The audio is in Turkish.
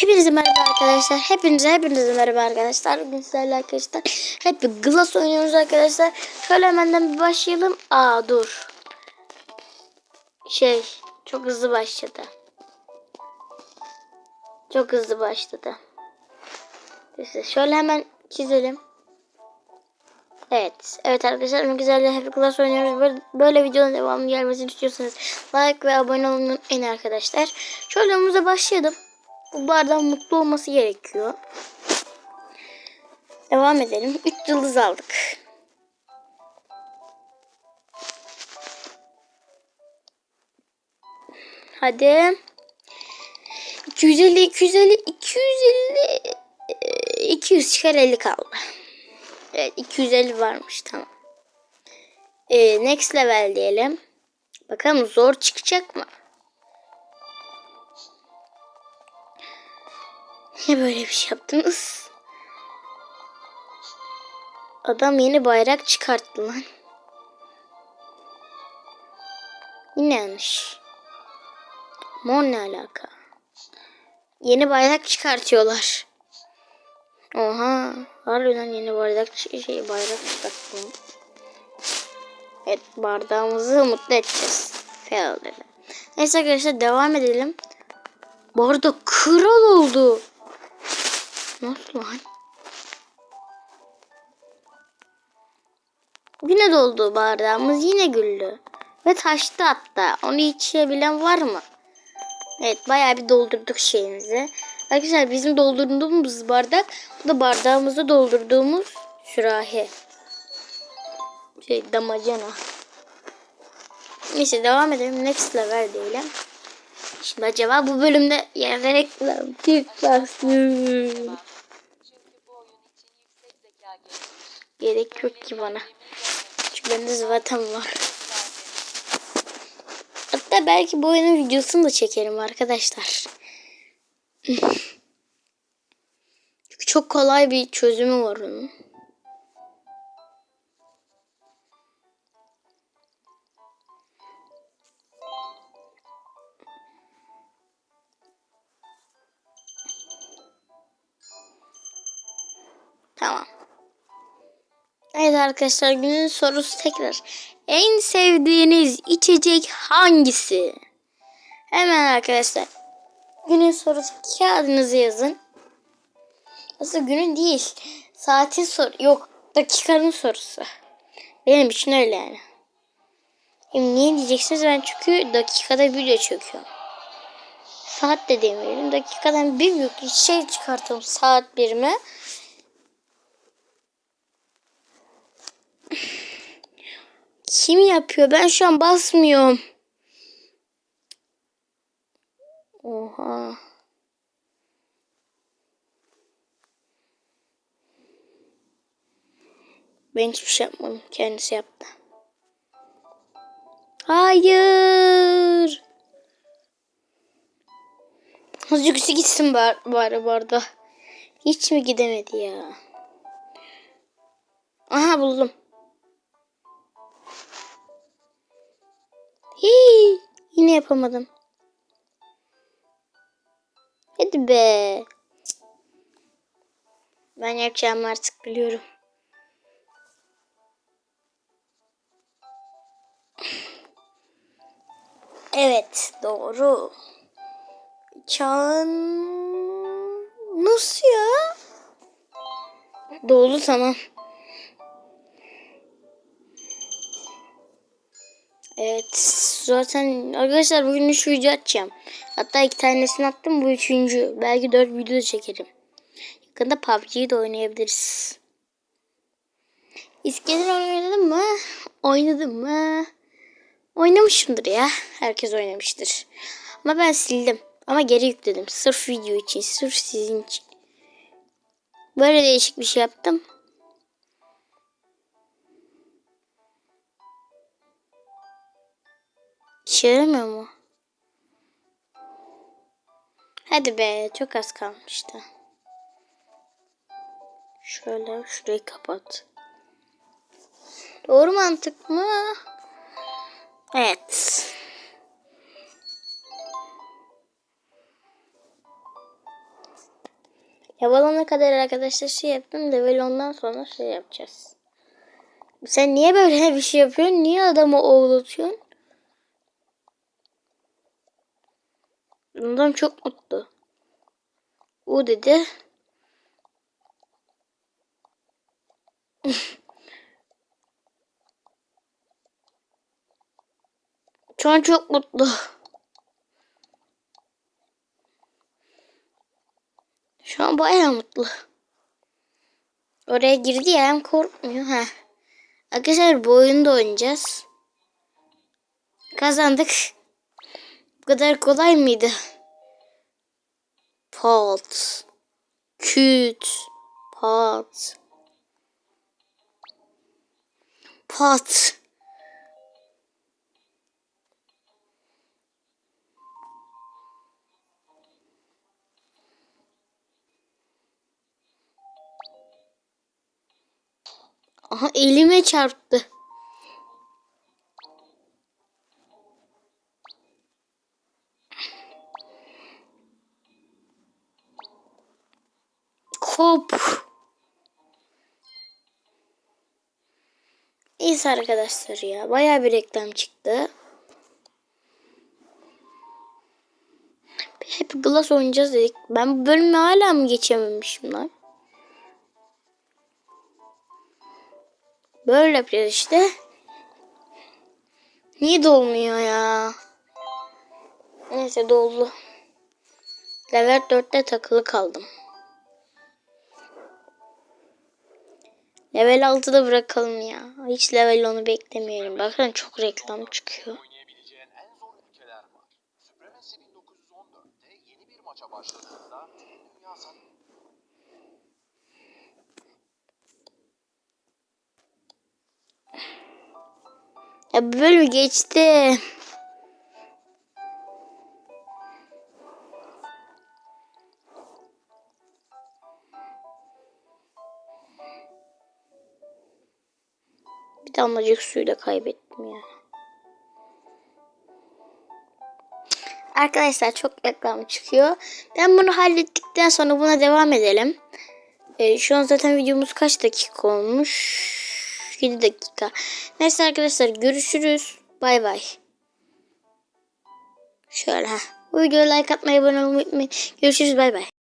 Hepinize merhaba arkadaşlar. Hepinize hepinize merhaba arkadaşlar. Bugün arkadaşlar hep bir glass oynuyoruz arkadaşlar. Şöyle hemenden bir başlayalım. Aa dur. Şey çok hızlı başladı. Çok hızlı başladı. Neyse şöyle hemen çizelim. Evet. Evet arkadaşlar bugün güzel hep glass oynuyoruz. Böyle, böyle videonun devamı gelmesini istiyorsanız like ve abone olmayı unutmayın arkadaşlar. Şöyle önümüze başlayalım. Bu bardağın mutlu olması gerekiyor. Devam edelim. 3 yıldız aldık. Hadi. 250, 250, 250, 200 çıkar 50 kaldı. Evet 250 varmış tamam. Ee, next level diyelim. Bakalım zor çıkacak mı? Niye böyle bir şey yaptınız? Adam yeni bayrak çıkarttı lan. Yine yanlış. Mor ne alaka? Yeni bayrak çıkartıyorlar. Oha. Harbiden yeni bayrak şey bayrak çıkarttı. Evet bardağımızı mutlu edeceğiz. Dedi. Neyse arkadaşlar devam edelim. Bardak kral oldu. Nasıl lan? Yine doldu bardağımız yine güldü. Ve taştı hatta. Onu içebilen var mı? Evet bayağı bir doldurduk şeyimizi. Arkadaşlar bizim doldurduğumuz bardak bu da bardağımızı doldurduğumuz sürahi. Şey damacana. Neyse devam edelim. Next level diyelim. Şimdi acaba bu bölümde zeka gerekir. Gerek yok ki bana. Çünkü bende zaten var. Hatta belki bu oyunun videosunu da çekerim arkadaşlar. Çünkü çok kolay bir çözümü var onun. Evet arkadaşlar günün sorusu tekrar. En sevdiğiniz içecek hangisi? Hemen arkadaşlar. Günün sorusu kağıdınızı yazın. Aslında günün değil. Saatin soru. Yok dakikanın sorusu. Benim için öyle yani. Şimdi niye diyeceksiniz ben çünkü dakikada video çekiyorum. Saat de demeyelim. Dakikadan bir büyük şey çıkartalım saat birime. Kim yapıyor? Ben şu an basmıyorum. Oha. Ben hiçbir şey yapmadım. Kendisi yaptı. Hayır. Azıcık gitsin bari, bari barda. Hiç mi gidemedi ya? Aha buldum. Yapamadım. Hadi be. Ben yapacağımı artık biliyorum. Evet doğru. Çağın nasıl ya? Doğru tamam. Evet zaten arkadaşlar bugün 3 video atacağım. Hatta iki tanesini attım bu üçüncü. Belki 4 video da çekerim. Yakında PUBG'yi de oynayabiliriz. İskender oynadım mı? Oynadım mı? Oynamışımdır ya. Herkes oynamıştır. Ama ben sildim. Ama geri yükledim. Sırf video için. Sırf sizin için. Böyle değişik bir şey yaptım. İşe mu? Hadi be çok az kalmıştı. Şöyle şurayı kapat. Doğru mantık mı? Evet. Yabalana kadar arkadaşlar şey yaptım. Level ondan sonra şey yapacağız. Sen niye böyle bir şey yapıyorsun? Niye adamı oğlatıyorsun? Adam çok mutlu. O dedi. Şu an çok mutlu. Şu an bayağı mutlu. Oraya girdi ya hem korkmuyor. ha. Arkadaşlar bu oyunu da oynayacağız. Kazandık. Bu kadar kolay mıydı? Pat. Küt. Pat. Pat. Aha elime çarptı. İyisi arkadaşlar ya. Bayağı bir reklam çıktı. Hep Glass oynayacağız dedik. Ben bu bölümü hala mı geçememişim lan? Böyle yapacağız işte. Niye dolmuyor ya? Neyse doldu. Level 4'te takılı kaldım. Level 6'da bırakalım ya. Hiç level 10'u beklemiyorum. Bakın çok reklam çıkıyor. oynayabileceğin en zor ülkeler var. Supremacy 1914'te yeni bir maça başladığında tüm dünya sana Ya bu bölüm geçti. Bir damlacık suyu da kaybettim ya. Arkadaşlar çok reklam çıkıyor. Ben bunu hallettikten sonra buna devam edelim. Ee, şu an zaten videomuz kaç dakika olmuş? 7 dakika. Neyse arkadaşlar görüşürüz. Bay bay. Şöyle. Bu videoya like atmayı abone olmayı unutmayın. Görüşürüz bay bay.